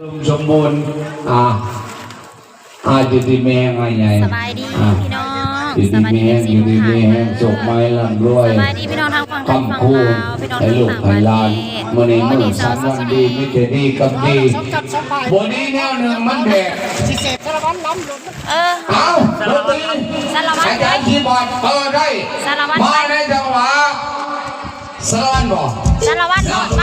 รุมสมบูรณ์อ่าอาจิติแมงไรไงสบายดีพี่น้องจิติแมงจิติแมงจบไม้ลำรวยสบายดีพี่น้องทั้งฝั่งไทยฝั่งลาวพี่น้องทางต่งประมันนี้มือสามวันดีมิเตดีกับดีวันนี้แนวหนึ่งมันแดดสิเศษสารวัตรล้มหลุมเออเอารถตีสารวัตรได้คีบอดเออได้สารวัตมาในจังหวะสารวัตบอกสารวัตบอกไป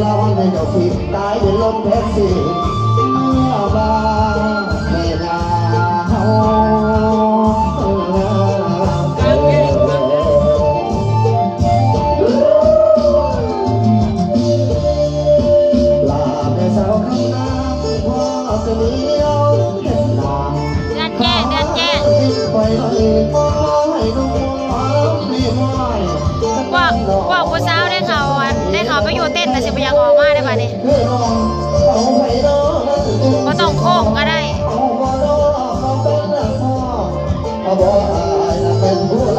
เราไม่จบสิตายเป็นลมเพ้สิ é boa.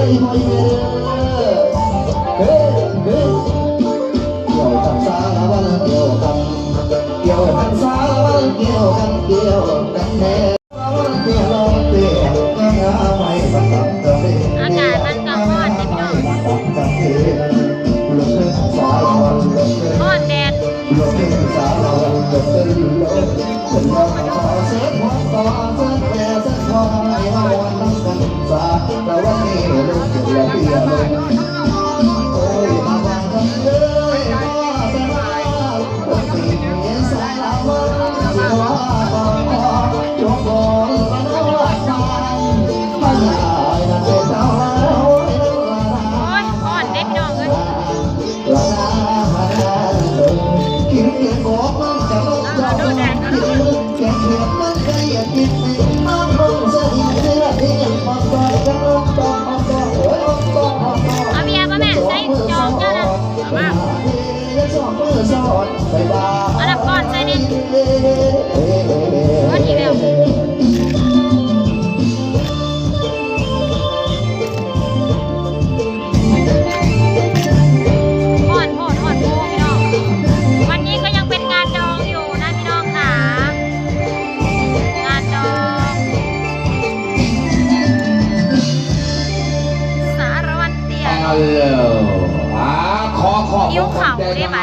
ได้ยิอเการกำลันรวันเนเอนกี่างแต่น มานดับก่อนใจเด่น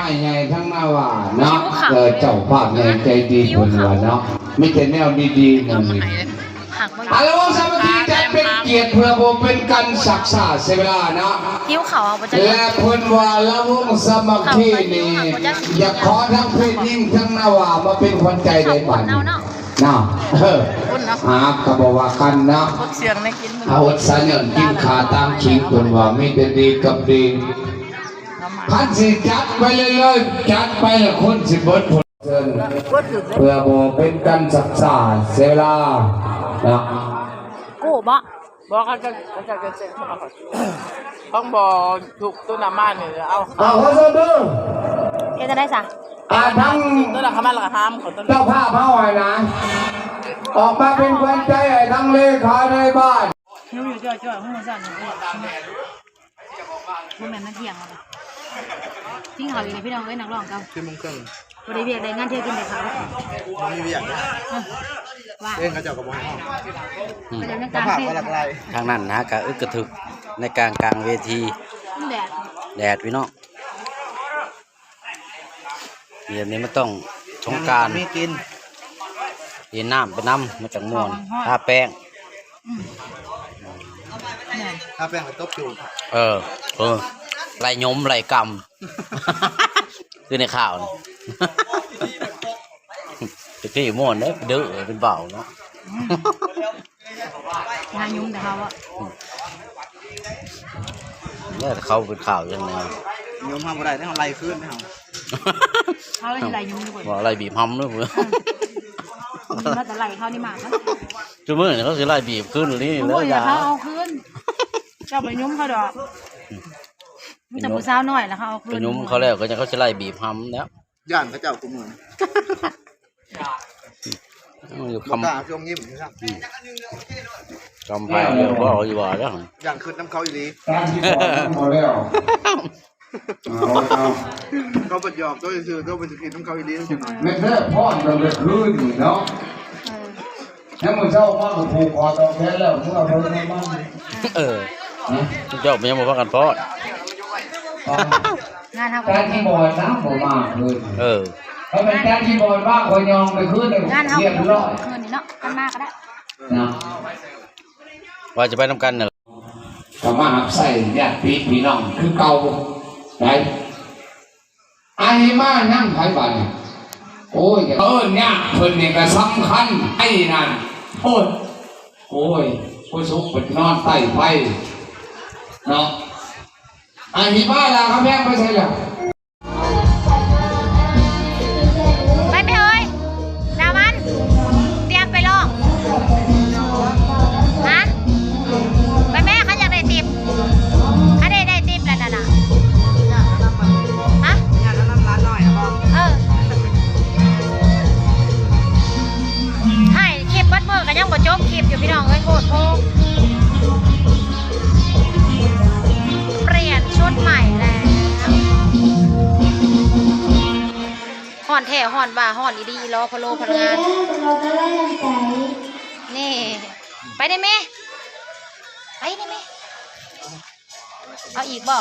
ใจได้ทั้งปะนายใหญ่ทั้งหน้าว่าเนาะหิวเข่าเออเจ้าภาพใหญ่ใจดีหิควนเข่าว่าเนาะไม่แต่แนวดีๆนั่นนี่หักมาอาละวงสามัคคีจะเป็นเกียรติเพื่อผมเป็นการศักดิ์ษาเสียเวลาเนาะหิวเขาเอาไปจะและเพิ่นว่าละวงสามัคคีนี่อยากขอทั้งเพศยิ่งทั้งนาวามาเป็นคนใจเขาได้ปวบัดดเอาเนาะเนาะเออหากกะบ่ว่ากันเนาะพวกเสียงในกินมึงเอาสัญญาณกินขาตามชิงเพิ่นว่ามีแต่ดีกับดีน้ำมัน พันสิจัดไปเรื่อยจัดไปละคนสิเบิดผลเชิญเพื่อบ่เป็นการศักษาเสียเวลานะกูบ่บอกเขาจะเขาจะจะเซ็นต้องบอกถูกตัวน้ำมันเนี่ยเอาเอาเขอโทษเด้อเดี๋ยวจะได้สะอาทั้งตัวน้ำมันละห้ามเขาตัวเจ้าภาพเฮาไว้นะออกมาเป็นคนใจให้ทั้งเลขาในบ้านหิวอยู่จ่อยจ่อยมึงมาสั่นมึงมึงแม่นมันเที่ยงแล้ว ทิ้งเขาอยู่ในพี่น้องเอ้ยนักร้องเก่าที่มึงเครื่องบ่ได้เวียกได้งานเที่ยวกินได้เขามันมีเวียกนะว่าเล่นเขาเจ้ากับมวยห้องก็จะเป็นกระการผักเทศก็หลากหลายทางนั้นนะกะอึกกระทึกในกลางกลางเวที แดดแดดพี่น้องเดี๋ยวนี้มันต้องสงกรารมีกินดีน้ำไปน้ำมาจากม่วนทาแป้ง ถ้าแป้งไปตบจูบเออ เออ ไล่ยมไล่กำ คือในข่าวนี่ตะกี้ม่วนเด้อเด้อเป็นเบาเนาะงานยุ่งแต่เขาอะแล้วเขาเป็นข่าวยังไง โยมห้ามบ่ได้ต้องเอาไล่ขึ้นนะครัเขาเลยไหลยุ่งดีกว่าว่าอะไรบีบหำด้วยเพื่อมันแต่ไหลเขานี่มากนะจุมื่อนี่เขาสิไล่บีบขึ้นนี่โอ้แล้วยอยาเขาเอาคืนเจ้าไปยุ่งเขาดอก มันจะผู้สาวหน่อยแล้วเขาเอาคืไปนยุ้มเขาแล้วก็จะเขาสิไล่บีบหำแล้วย่านเขาเจ้ากุมมืออยู่บคกล้าช่วงยิ้มนะครับำกำแพงเดียวก็เอาอยู่ว่าแล้วย่านขึ้นน้ำเขาอีหลีการที่บอกพอแล้วเอาเอาเขาบัดหยอกตัวซื่อๆตัวเป็นสกินน้ำเขาอีหลีจังหน่อยไม่แค่พ่อเราไปคืนนี่เนาะแล้วมึงเจ้ามาก็ผูกคอตองแขนแล้วมึงเอาไปในบ้านเออเจ้าเป็นยังบ่พักกันพอด งานทำการที่บอลนะผมมาคืนเออถ้าเป็นการที่บอลบ้างคนยองไปคืนเนี่ยงานทำเรียบร้อยคืนนี่เนาะกันมากก็ได้นะว่าจะไปทำกันเนี่ยก็มาหักใส่ญาติพี่พี่น้องคือเก่าไหนไอ้มานั่งไผบ้านโอ้ยเออเนี่ยเพิ่นนี่ก็สำคัญไอ้นั่นโอ้ยโอ้ยผู้สุขเป็นนอนใต้ไฟเนาะ ไอ้ที่บ้านล่ะครับแม่ไปใช่แล้ว ห่อนแท้ห่อนบ่าห่อนอีดีอีล้อพะโลพะงานนี่ ไปได้ไหมไปได้ไหมเอาอีกบ่